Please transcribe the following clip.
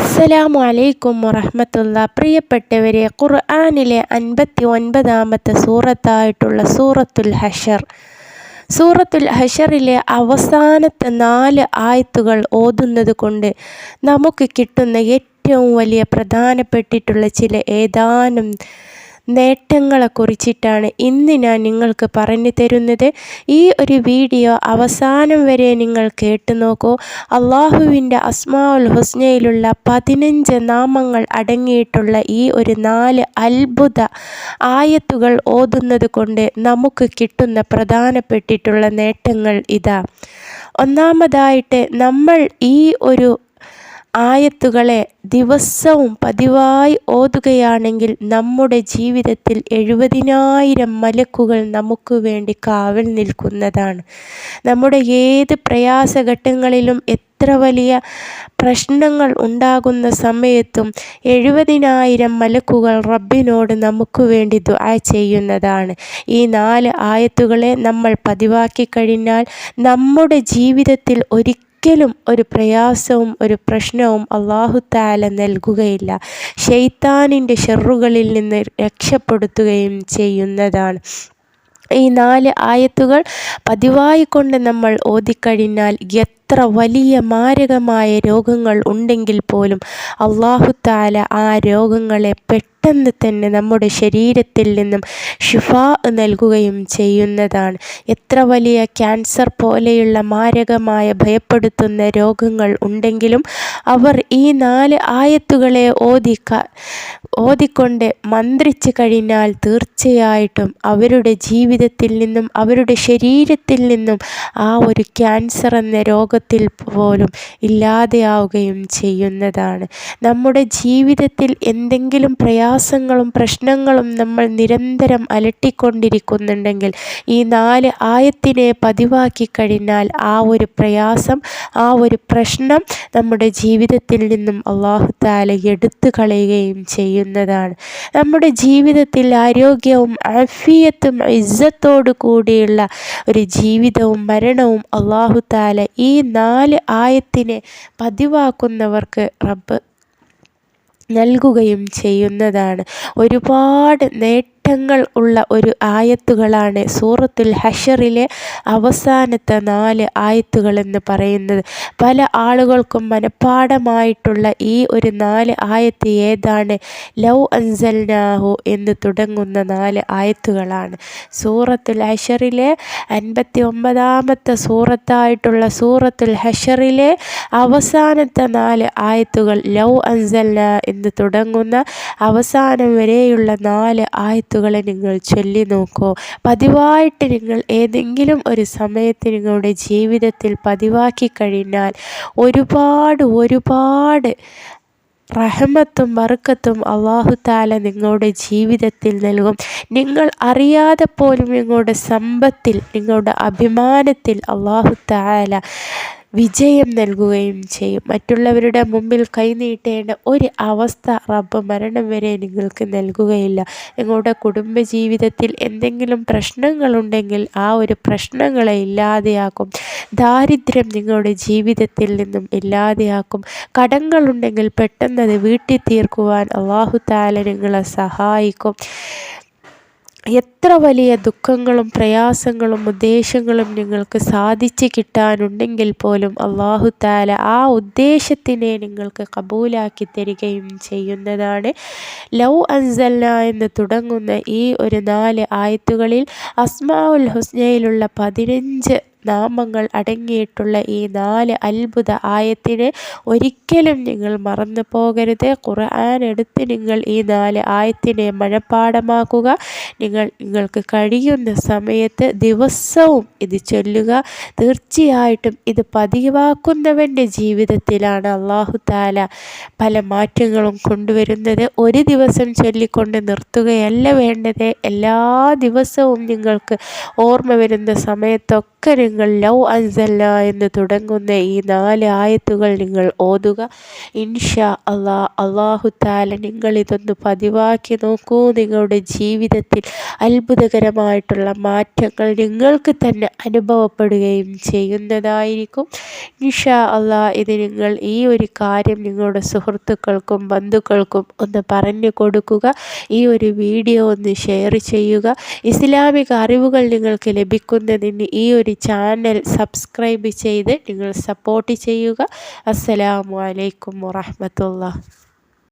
അസ്സലാമു അലൈക്കും വറഹമത്തുള്ള. പ്രിയപ്പെട്ടവരെ ഖുർആാനിലെ അൻപത്തി ഒൻപതാമത്തെ സൂറത്തായിട്ടുള്ള സൂറത്തുൽ ഹഷർ. സൂറത്തുൽ ഹഷറിലെ അവസാനത്തെ നാല് ആയത്തുകൾ ഓതുന്നത് കൊണ്ട് നമുക്ക് കിട്ടുന്ന ഏറ്റവും വലിയ പ്രധാനപ്പെട്ടിട്ടുള്ള ചില ഏതാനും നേട്ടങ്ങളെക്കുറിച്ചിട്ടാണ് ഇന്ന് ഞാൻ നിങ്ങൾക്ക് പറഞ്ഞു തരുന്നത്. ഈ ഒരു വീഡിയോ അവസാനം വരെ നിങ്ങൾ കേട്ടു നോക്കൂ. അള്ളാഹുവിന്റെ അസ്മാ ഉൽ ഹുസ്നയിലുള്ള പതിനഞ്ച് നാമങ്ങൾ അടങ്ങിയിട്ടുള്ള ഈ ഒരു നാല് അത്ഭുത ആയത്തുകൾ ഓതുന്നത് കൊണ്ട് നമുക്ക് കിട്ടുന്ന പ്രധാനപ്പെട്ടിട്ടുള്ള നേട്ടങ്ങൾ ഇതാ. ഒന്നാമതായിട്ട് നമ്മൾ ഈ ഒരു ആയത്തുകളെ ദിവസവും പതിവായി ഓതുകയാണെങ്കിൽ നമ്മുടെ ജീവിതത്തിൽ എഴുപതിനായിരം മലക്കുകൾ നമുക്ക് വേണ്ടി കാവൽ നിൽക്കുന്നതാണ്. നമ്മുടെ ഏത് പ്രയാസഘട്ടങ്ങളിലും എത്ര വലിയ പ്രശ്നങ്ങൾ ഉണ്ടാകുന്ന സമയത്തും എഴുപതിനായിരം മലക്കുകൾ റബ്ബിനോട് നമുക്ക് വേണ്ടി ദുആ ചെയ്യുന്നതാണ്. ഈ നാല് ആയത്തുകളെ നമ്മൾ പതിവാക്കി കഴിഞ്ഞാൽ നമ്മുടെ ജീവിതത്തിൽ ഒരിക്കലും ഒരിക്കലും ഒരു പ്രയാസവും ഒരു പ്രശ്നവും അള്ളാഹുത്താല നൽകുകയില്ല. ഷെയ്ത്താനിന്റെ ഷെറുകളിൽ നിന്ന് രക്ഷപ്പെടുത്തുകയും ചെയ്യുന്നതാണ്. ഈ നാല് ആയത്തുകൾ പതിവായി കൊണ്ട് നമ്മൾ ഓതിക്കഴിഞ്ഞാൽ എത്ര വലിയ മാരകമായ രോഗങ്ങൾ ഉണ്ടെങ്കിൽ പോലും അള്ളാഹുത്താല ആ രോഗങ്ങളെ പെട്ടെന്ന് തന്നെ നമ്മുടെ ശരീരത്തിൽ നിന്നും ഷിഫാ നൽകുകയും ചെയ്യുന്നതാണ്. എത്ര വലിയ ക്യാൻസർ പോലെയുള്ള മാരകമായ ഭയപ്പെടുത്തുന്ന രോഗങ്ങൾ ഉണ്ടെങ്കിലും അവർ ഈ നാല് ആയത്തുകളെ ഓതി ഓതിക്കൊണ്ട് മന്ത്രിച്ച് കഴിഞ്ഞാൽ തീർച്ചയായിട്ടും അവരുടെ ജീവിതത്തിൽ നിന്നും അവരുടെ ശരീരത്തിൽ നിന്നും ആ ഒരു ക്യാൻസർ എന്ന രോഗത്തിൽ പോലും ഇല്ലാതെയാവുകയും ചെയ്യുന്നതാണ്. നമ്മുടെ ജീവിതത്തിൽ എന്തെങ്കിലും പ്രയാസങ്ങളും പ്രശ്നങ്ങളും നമ്മൾ നിരന്തരം അലട്ടിക്കൊണ്ടിരിക്കുന്നുണ്ടെങ്കിൽ ഈ നാല് ആയത്തിനെ പതിവാക്കി കഴിഞ്ഞാൽ ആ ഒരു പ്രയാസം ആ ഒരു പ്രശ്നം നമ്മുടെ ജീവിതത്തിൽ നിന്നും അള്ളാഹു താല എടുത്തു കളയുകയും ചെയ്യുന്നതാണ്. നമ്മുടെ ജീവിതത്തിൽ ആരോഗ്യവും അഫിയത്തും ഇസ്സത്തോടു കൂടിയുള്ള ഒരു ജീവിതവും മരണവും അള്ളാഹു താല ഈ നാല് ആയത്തിനെ പതിവാക്കുന്നവർക്ക് റബ്ബ് നൽകുകയും ചെയ്യുന്നതാണ്. ഒരുപാട് നേട്ട ഘട്ടങ്ങൾ ഉള്ള ഒരു ആയത്തുകളാണ് സൂറത്തുൽ ഹഷറിലെ അവസാനത്തെ നാല് ആയത്തുകൾ എന്ന് പറയുന്നത്. പല ആളുകൾക്കും മനഃപ്പാടമായിട്ടുള്ള ഈ ഒരു നാല് ആയത്ത് ഏതാണ്? ലൗ അൻസൽനാഹു എന്ന് തുടങ്ങുന്ന നാല് ആയത്തുകളാണ്. സൂറത്തുൽ ഹഷറിലെ അൻപത്തി ഒമ്പതാമത്തെ സൂറത്തായിട്ടുള്ള സൂറത്തുൽ ഹഷറിലെ അവസാനത്തെ നാല് ആയത്തുകൾ ലൗ അൻസൽന എന്ന് തുടങ്ങുന്ന അവസാനം വരെയുള്ള നാല് ആയത്തുകൾ ആയത്തുകളെ നിങ്ങൾ ചൊല്ലി നോക്കൂ. പതിവായിട്ട് നിങ്ങൾ ഏതെങ്കിലും ഒരു സമയത്ത് നിങ്ങളുടെ ജീവിതത്തിൽ പതിവാക്കി കഴിഞ്ഞാൽ ഒരുപാട് ഒരുപാട് റഹമത്തും ബർക്കത്തും അള്ളാഹു താല നിങ്ങളുടെ ജീവിതത്തിൽ നൽകും. നിങ്ങൾ അറിയാതെ പോലും നിങ്ങളുടെ സമ്പത്തിൽ നിങ്ങളുടെ അഭിമാനത്തിൽ അള്ളാഹു താല വിജയം നൽകുകയും ചെയ്യും. മറ്റുള്ളവരുടെ മുമ്പിൽ കൈനീട്ടേണ്ട ഒരു അവസ്ഥ റബ്ബ് മരണം വരെ നിങ്ങൾക്ക് നൽകുകയില്ല. നിങ്ങളുടെ കുടുംബജീവിതത്തിൽ എന്തെങ്കിലും പ്രശ്നങ്ങളുണ്ടെങ്കിൽ ആ ഒരു പ്രശ്നങ്ങളെ ഇല്ലാതെയാക്കും. ദാരിദ്ര്യം നിങ്ങളുടെ ജീവിതത്തിൽ നിന്നും ഇല്ലാതെയാക്കും. കടങ്ങളുണ്ടെങ്കിൽ പെട്ടെന്ന് അത് വീട്ടിൽ തീർക്കുവാൻ അള്ളാഹു താല നിങ്ങളെ സഹായിക്കും. എത്ര വലിയ ദുഃഖങ്ങളും പ്രയാസങ്ങളും ഉദ്ദേശങ്ങളും നിങ്ങൾക്ക് സാധിച്ചു കിട്ടാനുണ്ടെങ്കിൽ പോലും അള്ളാഹു താല ആ ഉദ്ദേശത്തിനെ നിങ്ങൾക്ക് കബൂലാക്കി തരികയും ചെയ്യുന്നതാണ്. ലൗ അൻസല്ല എന്ന് തുടങ്ങുന്ന ഈ ഒരു നാല് ആയത്തുകളിൽ അസ്മാ ഉൽ ഹുസ്നയിലുള്ള പതിനഞ്ച് നാമങ്ങൾ അടങ്ങിയിട്ടുള്ള ഈ നാല് അത്ഭുത ആയത്തിനെ ഒരിക്കലും നിങ്ങൾ മറന്നു പോകരുത്. ഖുർആൻ എടുത്ത് നിങ്ങൾ ഈ നാല് ആയത്തിനെ മഴപ്പാടമാക്കുക നിങ്ങൾ നിങ്ങൾക്ക് കഴിയുന്ന സമയത്ത് ദിവസവും ഇത് ചൊല്ലുക. തീർച്ചയായിട്ടും ഇത് പതിവാക്കുന്നവന്റെ ജീവിതത്തിലാണ് അള്ളാഹു താല പല മാറ്റങ്ങളും കൊണ്ടുവരുന്നത്. ഒരു ദിവസം ചൊല്ലിക്കൊണ്ട് നിർത്തുകയല്ല വേണ്ടത്. എല്ലാ ദിവസവും നിങ്ങൾക്ക് ഓർമ്മ വരുന്ന സമയത്തൊക്കെ ഒക്കെ നിങ്ങൾ ലൗ അൻസല്ല എന്ന് തുടങ്ങുന്ന ഈ നാല് ആയത്തുകൾ നിങ്ങൾ ഓതുക. ഇൻഷാ അള്ളാ അള്ളാഹു താല നിങ്ങൾ ഇതൊന്ന് പതിവാക്കി നോക്കൂ. നിങ്ങളുടെ ജീവിതത്തിൽ അത്ഭുതകരമായിട്ടുള്ള മാറ്റങ്ങൾ നിങ്ങൾക്ക് തന്നെ അനുഭവപ്പെടുകയും ചെയ്യുന്നതായിരിക്കും. ഇൻഷാ അള്ളാ ഇത് നിങ്ങൾ ഈ ഒരു കാര്യം നിങ്ങളുടെ സുഹൃത്തുക്കൾക്കും ബന്ധുക്കൾക്കും ഒന്ന് പറഞ്ഞു കൊടുക്കുക. ഈ ഒരു വീഡിയോ ഒന്ന് ഷെയർ ചെയ്യുക. ഇസ്ലാമിക അറിവുകൾ നിങ്ങൾക്ക് ലഭിക്കുന്നതിന് ഈ ഒരു ചാനൽ സബ്സ്ക്രൈബ് ചെയ്ത് നിങ്ങൾ സപ്പോർട്ട് ചെയ്യുക. അസ്സലാമു അലൈക്കും വറഹമത്തുള്ള